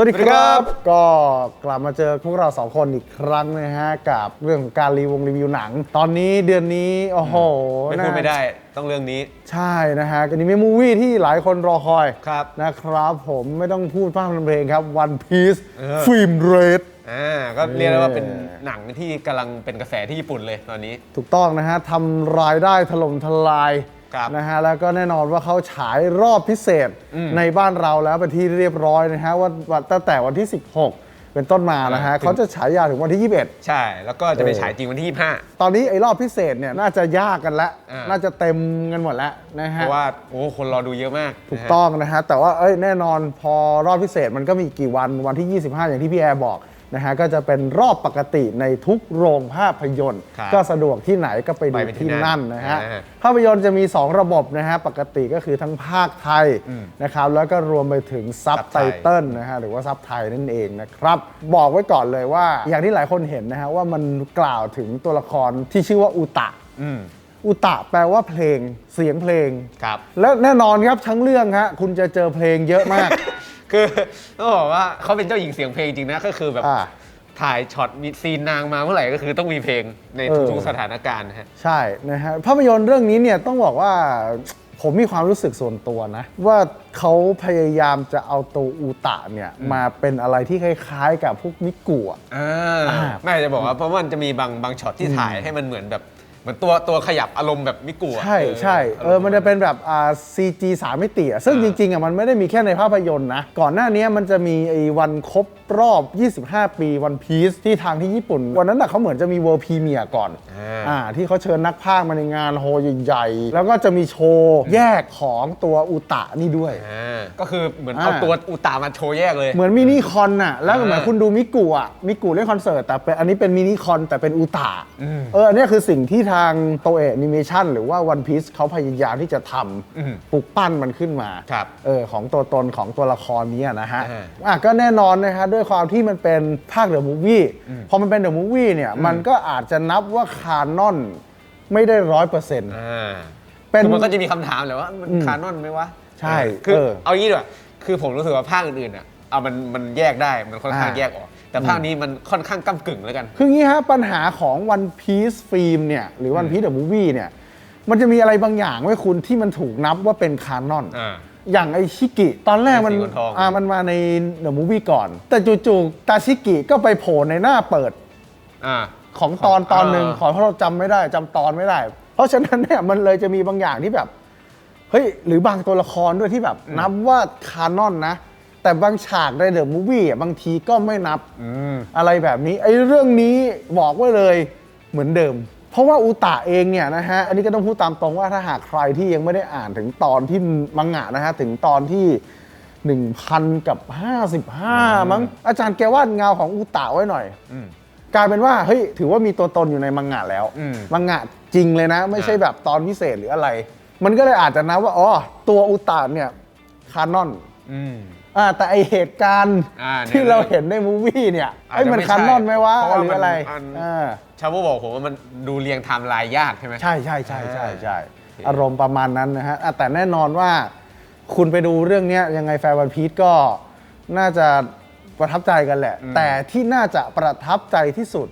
สวัสดีครับ ก็กลับมาเจอพวกเราสองคนอีกครั้งนะฮะกับเรื่องของการรีวงรีวิวหนัง ตอนนี้เดือนนี้โอ้โหไม่พูดไม่ได้ต้องเรื่องนี้ ใช่นะฮะอันนี้เป็นมูวี่ที่หลายคนรอคอยครับนะครับผมไม่ต้องพูดพร่ำทำเพลงครับ One Piece เออฟิล์มเรดอ่าก็เรียกได้ว่าเป็นหนังที่กำลังเป็นกระแสที่ญี่ปุ่นเลยตอนนี้ ถูกต้องนะฮะทำรายได้ถล่มทลาย ครับนะฮะแล้วก็แน่นอนว่าเขาฉายรอบพิเศษในบ้านเราแล้วเป็นที่เรียบร้อยนะฮะว่าว่าตั้งแต่วันที่ 16 เป็นต้นมานะฮะอ่าเขาจะฉายยาวถึงวันที่ 21 ใช่ แล้วก็จะไปเออฉายจริงวันที่ 25 ตอนนี้ไอ้รอบพิเศษเนี่ยน่าจะยากกันแล้วอ่าน่าจะเต็มกันหมดแล้วนะเพฮะราะว่าโอ้คนรอดูเยอะมาก ถูกนะฮะต้องนะฮะแต่ว่าเอ้ยแน่นอนพอรอบพิเศษมันก็มีกี่วันวันที่ 25 อย่างที่พี่แอร์บอก นะฮะก็จะเป็นรอบปกติในทุกโรงภาพยนตร์ ครับก็สะดวกที่ไหนก็ไปดูไปที่ที่นั่นั่นนนะฮะอ่าภาพยนตร์จะมี 2 ระบบนะฮะปกติก็คือทั้งภาคไทยอืมนะครับแล้วก็รวมไปถึงซับซับไตไทย เติลนะฮะหรือว่าซับไทยนั่นเองนะครับบอกไว้ก่อนเลยว่า อย่างที่หลายคนเห็นนะฮะว่ามันกล่าวถึงตัวละครที่ชื่อว่าอุตะ อืมอุตะแปลว่าเพลงเสียงเพลง ครับ และแน่นอนครับทั้งเรื่องฮะคุณจะเจอเพลงเยอะมาก คือต้องบอกว่าเขาเป็นเจ้าหญิงเสียงเพลงจริงนะก็คือแบบอ่า ถ่ายช็อตมีซีนนางมาเมื่อไหร่ก็คือต้องมีเพลงในเออ ทุกๆสถานการณ์นะฮะ ใช่นะฮะภาพยนตร์เรื่องนี้เนี่ยต้องบอกว่า ผมมีความรู้สึกส่วนตัวนะ ว่าเขาพยายามจะเอาตัวอูตะเนี่ยมาเป็นอะไรที่คล้ายๆ กับพวกมิกุอะอ่าอ่าไม่จะบอกว่าเพราะว่ามันจะมีบางบางช็อตที่ถ่ายให้มันเหมือนแบบเห มือนตัวตัวขยับอารมณ์แบบมิกุอะใช่ใช่เออมันจะเป็นแบบอ่า CG สามมิติอะซึ่งจริงๆอะมันไม่ได้มีแค่ในภาพยนตร์นะก่อนหน้านี้มันจะมีไอ้วันครบรอบ 25 ปีวันพีซที่ทางที่ญี่ปุ่น วันนั้นน่ะเขาเหมือนจะมีเวิร์ p พ e เมียก่อนอ่าอ่าที่เขาเชิญนักพากย์มาในงานโฮใหญ่ๆแล้วก็จะมีโชว์แยกของตัวอุตะนี่ด้วย อ่าก็คือเหมือนอ่าเอาตัวอุตามาโชว์แยกเลย เหมือนมินิคอนน่ะแล้วก็เหมือนอ่าคุณดูมิกุอะมิกุเล่นคอนเสิร์ตแต่เป็นอันนี้เป็นมินิคอนแต่เป็นอุตะอืมเอออันเนี้ยคือสิ่งที่ทางโตเอะแอนิเมชันหรือว่าวันพี e เขาพยายามที่จะทอืมำปลุกปั้นมันขึ้นมาครับเออของตัวตนของตัวละครนี้นะฮะอ่าอะก็แน่นอนนะฮะด้วยความที่มันเป็นภาคเดอะมูฟวี่พอมันเป็นเดอะมูฟวี่เนี่ยมันก็อาจจะนับว่าคานอนไม่ได้ร้อยเปอร์เซ็นต์อ่าเป็นคือมันก็จะมีคำถามแหละว่ามันอืมคานอนไหมวะ ใช่เออคือเออเอางี้ดีกว่าคือผมรู้สึกว่าภาคอื่นๆอะเอามันมันแยกได้มันค่อนข้างอ่าแยกออก แต่ภาคนี้มันค่อนข้างก้ากึ่งแล้วกัน คืองี้ฮะปัญหาของ One Piece ฟิล์มเนี่ยหรือ One Piece The Movie เนี่ยมันจะมีอะไรบางอย่างไว้คุณที่มันถูกนับว่าเป็นคานอนอ่า อย่างไอชิกิ ตอนแรกมันสีทอง อ่ามันมาใน The Movie ก่อน แต่จู่ๆตาชิกิก็ไปโผล่ในหน้าเปิด อ่า ของตอนตอนหนึ่งอ่าขอเพราะเราจำไม่ได้จำตอนไม่ได้ เพราะฉะนั้นเนี่ยมันเลยจะมีบางอย่างที่แบบ เฮ้ย หรือบางตัวละครด้วยที่แบบ นับว่าคานอนนะ แต่บางฉากในเดอะมูฟวี่บางทีก็ไม่นับอืม อะไรแบบนี้ไอ้เรื่องนี้บอกไว้เลยเหมือนเดิม เพราะว่าอุตะเองเนี่ยนะฮะอันนี้ก็ต้องพูดตามตรงว่าถ้าหากใครที่ยังไม่ได้อ่านถึงตอนที่มังงะนะฮะถึงตอนที่ 1,000 กับ 55 มั้งอาจารย์แกวาดเงาของอุตะไว้หน่อย อืม กลายเป็นว่าเฮ้ยถือว่ามีตัวตนอยู่ในมังงะแล้วอืม มังงะจริงเลยนะ ไม่ใช่แบบตอนพิเศษหรืออะไร มันก็เลยอาจจะนับว่าอ๋อตัวอุตะเนี่ยคานอน อืม อ่าแต่ไอเหตุการณ์อ่าที่เราเห็นในมูวี่เนี่ยอาจจะไอ้ยมันไม่ใช่คานอนไหมวะเพราะว่าหรืออะไรมันมัน อ่าชาวโบบอกผมว่ามันดูเรียงไทม์ไลน์ยากใช่ไหม ใช่ใช่ใช่ใช่ใช่โอเคอารมณ์ประมาณนั้นนะฮะอะแต่แน่นอนว่า คุณไปดูเรื่องเนี้ยยังไงแฟนวันพีทก็น่าจะประทับใจกันแหละ แต่ที่น่าจะประทับใจที่สุด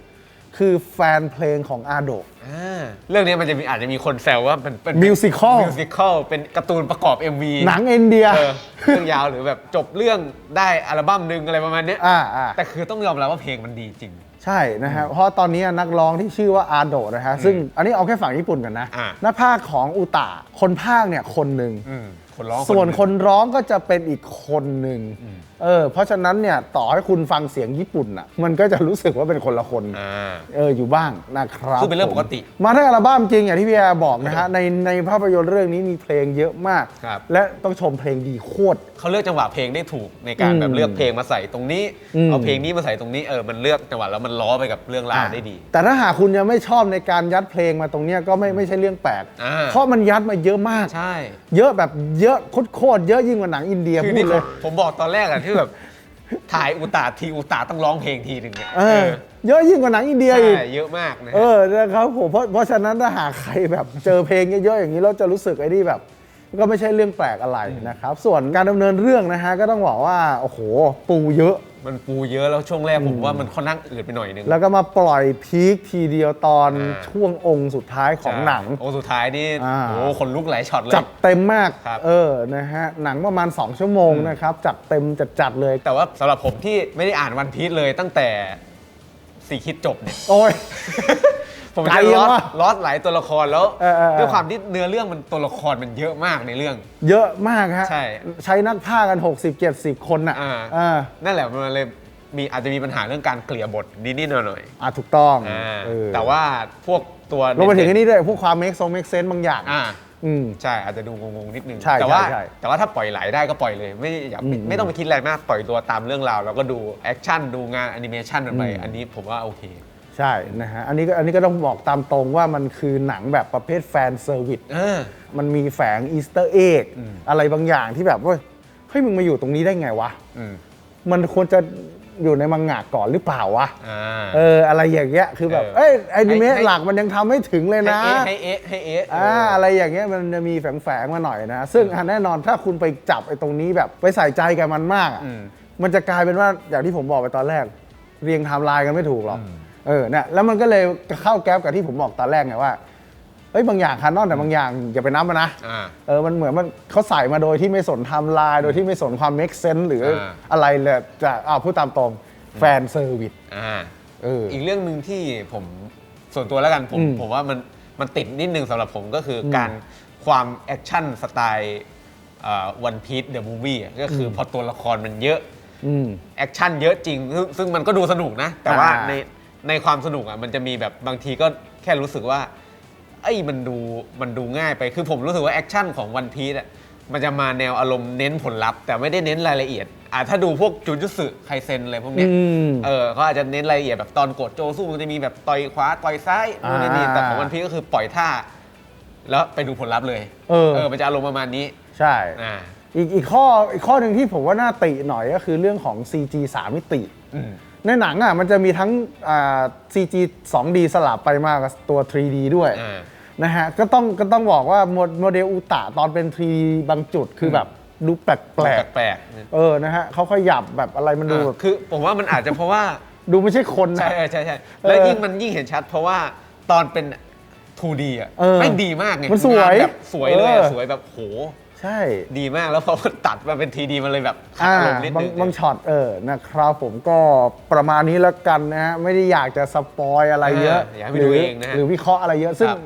คือแฟนเพลงของอาโดอ่าเรื่องนี้มันจะมีอาจจะมีคนแซวว่าเป็นเป็น Musical มิวสิคลเป็นการ์ตูนประกอบ MV หนังอินเดีย เออเรื่องยาวหรือแบบจบเรื่องได้อัลบั้มหนึ่งอะไรประมาณเนี้ยอ่าอ่า แต่คือต้องยอมรับว่าเพลงมันดีจริง ใช่นะฮะ เพราะตอนนี้นักร้องที่ชื่อว่าอาโดนะฮะ ซึ่งอันนี้เอาแค่ฝั่งญี่ปุ่นกันนะ อ่าหน้าภาคของอุตะคนภาคเนี่ยคนหนึ่ง อืมคนร้องส่วนหง คนร้องก็จะเป็นอีกคนหนึ่งเออเพราะฉะนั้นเนี่ยต่อให้คุณฟังเสียงญี่ปุ่นอะมันก็จะรู้สึกว่าเป็นคนละคนอ่า เอออยู่บ้างนะครับซึ่งเป็นเรื่องผมปกติมาทั้งอัลบั้มจริงอย่างที่พี่แอร์บอกนะฮะในในภาพยนตร์เรื่องนี้มีเพลงเยอะมาก ครับ และต้องชมเพลงดีโคตร เขาเลือกจังหวะเพลงได้ถูกในการอืมแบบเลือกเพลงมาใส่ตรงนี้ อืม เอาเพลงนี้มาใส่ตรงนี้เออมันเลือกจังหวะแล้วมันล้อไปกับเรื่องราวได้ดี แต่ถ้าหากคุณยังไม่ชอบในการยัดเพลงมาตรงเนี้ยก็ไม่ไม่ใช่เรื่องแปลกอ่า เพราะมันยัดมาเยอะมาก ใช่ เยอะแบบเยอะโคตรๆเยอะยิ่งกว่าหนังอินเดียคือพูที่ดเลยผมผมบอกตอนแรกอะที่แบบถ่ายอุตาทีอุตาต้องร้องเพลงทีหนึ่งเนี่ยเออเยอะยิ่งกว่าหนังอินเดียใช่อีกเยอะมากนะเออนะครับผมเพราะเพราะฉะนั้นถ้าหากใครแบบเจอเพลงเยอะๆอย่างนี้เราจะรู้สึกไอ้นี่แบบ ก็ไม่ใช่เรื่องแปลกอะไรนะครับ ส่วนการดำเนินเรื่องนะฮะก็ต้องบอกว่าโอ้โหปูเยอะ มันปูเยอะแล้วช่วงแรกผมว่ามันค่อนข้างอืดไปหน่อยนึงแล้วก็มาปล่อยพีคทีเดียวตอนอ่าช่วงองค์สุดท้ายของหนัง โอ้สุดท้ายนี่อ่า โอ้คนลุกหลายช็อตเลย จัดเต็มมาก ครับ เออ นะฮะ หนังประมาณ 2 ชั่วโมงนะครับ จัดเต็มจัดๆเลย แต่ว่าสำหรับผมที่ไม่ได้อ่านวันพีชเลยตั้งแต่สี่คิดจบเนี่ย โอ้ย ผมไกลจะยังลอสวะ ลอสหลายตัวละครแล้วเออเออเออ ด้วยความที่เนื้อเรื่องมันตัวละครมันเยอะมากในเรื่อง เยอะมากฮะใช่ใช้นักพากย์กัน 60 70 คนน่ะอ่าอ่านั่นแหละมันเลยมีอาจจะมีปัญหาเรื่องการเกลี่ยบทนิดๆหน่อยอ่าถูกต้องๆอ่าเออแต่ว่าพวกตัวรวมไปถึงอันนี้ด้วยพวกความเมคซงเมคเซนบางอย่างอ่า อืม ใช่ อาจจะดูงงๆนิดนึงใช่แต่ว่าใช่ใช่แต่ว่าถ้าปล่อยไหลได้ก็ปล่อยเลย ไม่อยากไม่อืมไม่ต้องไปคิดอะไรมาก ปล่อยตัวตามเรื่องราว แล้วก็ดูแอคชั่นดูงานแอนิเมชันมันไป อืม อันนี้ผมว่าโอเค ใช่นะฮะอันนี้ก็อันนี้ก็ต้องบอกตามตรงว่ามันคือหนังแบบประเภทแฟนเซอร์วิสเออมันมีแฝงอีสเตอร์เอ็กอะไรบางอย่างที่แบบว่าเฮ้ยมึงมาอยู่ตรงนี้ได้ไงวะ อืม มันควรจะอยู่ในมังงะก่อนหรือเปล่าวะอ่า เอออะไรอย่างเงี้ยคือแบบเออเอ้ยแอนิเมะให้ หลักมันยังทำไม่ถึงเลยนะ ให้เอ๊ะให้เอ๊ะให้เอ๊ะอ่าอะไรอย่างเงี้ยมันจะมีแฝงๆมาหน่อยนะ ซึ่งอะแน่นอนถ้าคุณไปจับไอ้ตรงนี้แบบไปใส่ใจกับมันมากอะอืมมันจะกลายเป็นว่าอย่างที่ผมบอกไปตอนแรก เรียงไทม์ไลน์กันไม่ถูกหรอก เออเนี่ยแล้วมันก็เลยเข้าแก๊ปกับที่ผมบอกตอนแรกไงว่าเฮ้ยบางอย่างคานอนแต่บางอย่างอย่าไปนับมันนะอ่า เออมันเหมือนมันเขาใส่มาโดยที่ไม่สนไทม์ไลน์โดยที่ไม่สนความ make sense หรืออา อะไรเลยจะอ้าวพูดตามตรงแฟนเซอร์วิสอ่าเออ อีกเรื่องหนึ่งที่ผมส่วนตัวแล้วกันผมอืมผมว่ามันมันติดนิดนึงสำหรับผมก็คืออมการความแอคชั่นสไตล์วันพี e เดอะมูฟวี่ก็คืออพอตัวละครมันเยอะ อืม แอคชั่นเยอะจริงซึ่งซึ่งมันก็ดูสนุกนะ แต่ว่าอ่าใน ในความสนุกอะมันจะมีแบบบางทีก็แค่รู้สึกว่าไอ้ยมันดูมันดูง่ายไปคือผมรู้สึกว่าแอคชั่นของวันพี e อะมันจะมาแนวอารมณ์เน้นผลลัพธ์แต่ไม่ได้เน้นรายละเอียดอะถ้าดูพวกจูจุสึไคเซนอะไรพวกเนี้ยอืม เออเขาอาจจะเน้นรายละเอียดแบบตอนกดโจสู้มันจะมีแบบต่อยขวาต่อยซ้ายนู่นนี่นี่อ่าแต่ของวันพีก็คือปล่อยท่า แล้วไปดูผลลัพธ์เลยเออ เออมันจะอารมณ์ประมาณนี้ใช่ อ่า อีกอีกข้ออีกข้อหนึ่งที่ผมว่าน่าติหน่อยก็คือเรื่องของ CG 3 มิติ อืม ในหนังอะมันจะมีทั้งอ่า CG 2D สลับไปมากกับตัว 3D ด้วยอ่า นะฮะก็ต้องก็ต้องบอกว่าโมโมเดลอุตะตอนเป็น 3D บางจุดคือแบบดูแปลกแปลกๆๆเออนะฮะเขาขยับแบบอะไรมันดูแบบคือผมว่ามันอาจจะเพราะว่า ดูไม่ใช่คนนะ ใช่ใช่ใช่เออแล้วยิ่งมันยิ่งเห็นชัด เพราะว่าตอนเป็น 2D อะเออไม่งดีมากไงมันสวยงาแบบสวยเลยอะเออ สวยแบบโห ใช่ดีมากแล้วพอมันตัดมาเป็น 3D มันเลยแบบขัดอ่าอารมณ์นิดบานึงงบางช็อตเออนะครับผมก็ประมาณนี้แล้วกันนะฮะไม่ได้อยากจะสปอยอะไรเยอะอยากให้ไปดูเองนะฮะหรือวิเคราะห์อะไรเยอะ ซึ่งครับ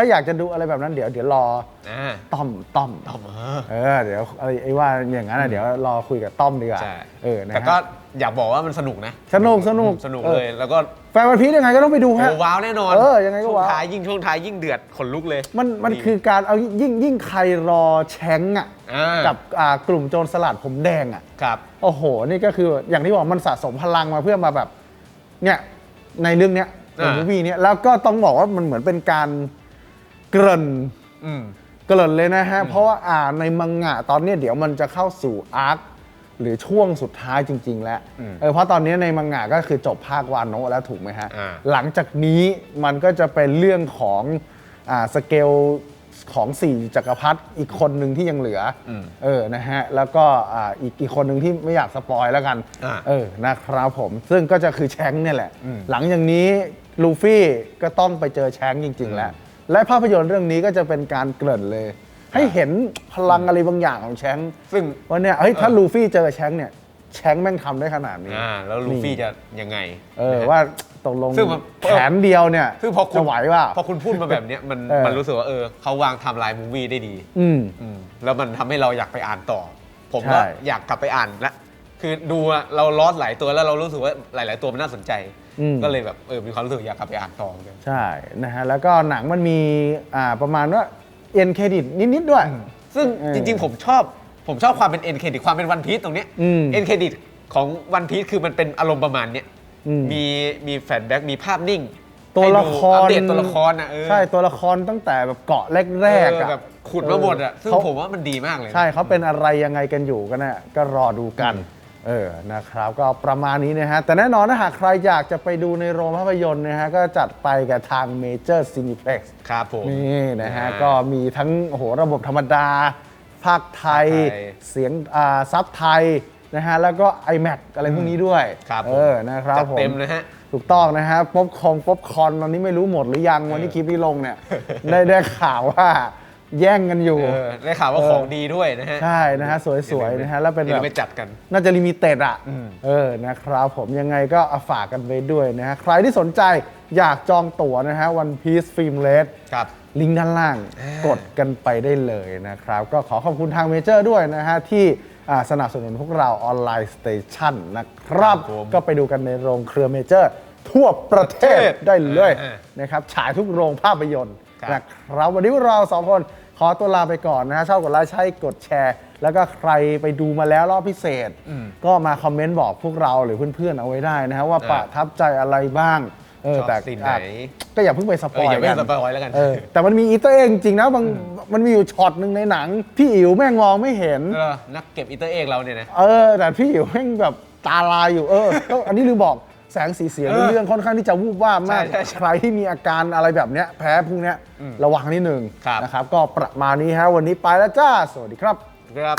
ถ้าอยากจะดูอะไรแบบนั้นเดี๋ยวเดี๋ยวรออ่าต้อมต้อมต่อมาเออเดี๋ยวไอ้ไอ้ว่าอย่างนั้นอะเดี๋ยวรอคุยกับต้อมดีกว่าใช่เออนะแต่ฮะก็อยากบอกว่ามันสนุกนะสนุกสนุกสนุกเออ เลยแล้วก็แฟนวันพีชยังไงก็ต้องไปดูฮะ โอ้ว้าวแน่นอนเออยังไงก็ช่วว้าวท้ายยิ่งช่วงท้ายยิ่งเดือดขนลุกเลย มันมันคือการเอายิ่งยิ่งใครรอแชงก์อะอ่ากับอ่ากลุ่มโจรสลัดผมแดงอะ ครับ โอ้โห นี่ก็คืออย่างที่บอกมันสะสมพลังมาเพื่อมาแบบ เนี่ย ในเรื่องเนี้ยในอ่ามูวี่เนี้ยแล้วก็ต้องบอกว่ามันเหมือนเป็นการ เกริ่นอืม เกริ่นเลยนะฮะ เพราะว่าอ่าในมังงะตอนเนี้ยเดี๋ยวมันจะเข้าสู่อาร์คหรือช่วงสุดท้ายจริง ๆ แล้วอืมเออเพราะตอนนี้ในมังงะก็คือจบภาควานโนะแล้วถูกไหมฮะ อ่า หลังจากนี้มันก็จะเป็นเรื่องของอ่าสเกลของสี่จักรพรรดิอีกคนหนึ่งที่ยังเหลืออมเออนะฮะแล้วก็อ่าอีกอีกคนหนึ่งที่ไม่อยากสปอยแล้วกันอ่า เออนะครับผม ซึ่งก็จะคือแชงค์เนี่ยแหละอืมหลังอย่างนี้ลูฟี่ก็ต้องไปเจอแชงค์จริง ๆ แล้ว และภาพยนตร์เรื่องนี้ก็จะเป็นการเกริ่นเลย ให้เห็นพลังอะไรบางอย่างของแชงค์ซึ่ง ว่าเนี่ยเฮ้ยถ้าเออลูฟี่เจอแชงค์เนี่ยแชงค์แม่งทำได้ขนาดนี้ อ่าแล้วลูฟี่จะยังไงเออนะฮะ ว่าตกลงซึ่งมันแขนเดียวเนี่ยซึ่งพอคุณ จะไหวว่า พอคุณพูดมาแบบเนี้ยมันเออ มันรู้สึกว่าเออเขาวางไทม์ไลน์มูวี่ได้ดี อืม อืมแล้วมันทำให้เราอยากไปอ่านต่อ ผมใช่ก็อยากกลับไปอ่านละคือดูอะเราลอสหลายตัวแล้วเรารู้สึกว่าหลาย ๆ ตัวมันน่าสนใจ อืม ก็เลยแบบเออมีความรู้สึกอยากกลับไปอ่านต่อเหมือนกัน ใช่นะฮะแล้วก็หนังมันมีอ่าประมาณว่าเอ็นเครดิตนิด ๆ ด้วย ซึ่งเออจริงๆ ผมชอบผมชอบความเป็นเอ็นเครดิตความเป็นวันพี e ตรงเนี้ยอืมเอ็นเครดิตของวันพี e คือมันเป็นอารมณ์ประมาณเนี้ยอืม มีมีแฟลชแบ็กมีภาพนิ่งตัวละครให้ดูอัปเดตตัวละครนะเออใช่ตัวละครตั้งแต่แบบเกาะแรกๆเอออะแบบขุดมาหมดอะซึ่งเขาผมว่ามันดีมากเลยนะ ใช่เขาเป็นอะไรยังไงกันอยู่กันนะก็รอดูกัน เออ นะครับ ก็ประมาณนี้นะฮะ แต่แน่นอนนะหากใครอยากจะไปดูในโรงภาพยนตร์นะฮะ ก็จัดไปกับทาง Major Cineplex ครับผม นี่นะฮะอ่าก็มีทั้งโอ้โหระบบธรรมดา ภาคไทย ภาคไทย เสียงอ่าซับไทยนะฮะ แล้วก็ iMac อะไรพวกนี้ด้วยครับเออ นะครับจัดผม เต็มนะฮะ ถูกต้องนะฮะป๊อปคองป๊อปคอนตอนนี้ไม่รู้หมดหรือยังวันนี้คลิปที่ลงเนี่ย ได้ได้ข่าวว่า แย่งกันอยู่ เออได้ข่าวว่าเออของดีด้วยนะฮะใช่นะฮะสวยๆนะฮะแล้วเป็นอย่าแบลืบมไปจัดกัน น่าจะลิมิเต็ดอะ เออ นะครับผมยังไงก็เอาฝากกันไปด้วยนะฮะ ใครที่สนใจอยากจองตั๋วนะฮะวันพีซฟิล์มเลสครับ ลิงก์ด้านล่างอ่ากดกันไปได้เลยนะครับ ก็ขอขอบคุณทางเมเจอร์ด้วยนะฮะ ที่อ่าสนับสนุนพวกเราออนไลน์สเตชันนะครับ ครับผมก็ไปดูกันในโรงเครือเมเจอร์ ทั่วประเทศประเทศได้เลยอ่านะครับฉายทุกโรงภาพยนตร์ ครับนะครับวันนี้พวกเราสองคนขอตัวลาไปก่อนนะฮะชอบกดไลค์ใช่กดแชร์ แล้วก็ใครไปดูมาแล้วรอบพิเศษก็มาคอมเมนต์บอกพวกเราหรือเพื่อนๆเอาไว้ได้นะฮะว่าอ่าประทับใจอะไรบ้างเออชอบแต่ซีนไหน อะก็อย่าเพิ่งไปสปเอออยอย่าเพิ่กังนสปอยแล้วกัน เออแต่มันมีอีเตอร์เองจริงนะบางมันมีอยู่ช็อตหนึ่งในหนังพี่อิ๋วแม่งมองไม่เห็น เออนักเก็บอีเตอร์เอกเราเนี่ยนะ เออแต่พี่อิ๋วแม่งแบบตาลายอยู่เออต้องอันนี้ลืมบอก แสงสีเสียงเออเรื่องค่อนข้างที่จะวูบวาบมาก ใช่ใช่ใช่ใครที่มีอาการอะไรแบบเนี้ยแพ้พวกเนี้ยระวังนิดหนึ่งครับ นะครับ ก็ประมาณนี้ฮะวันนี้ไปแล้วจ้า สวัสดีครับ ครับ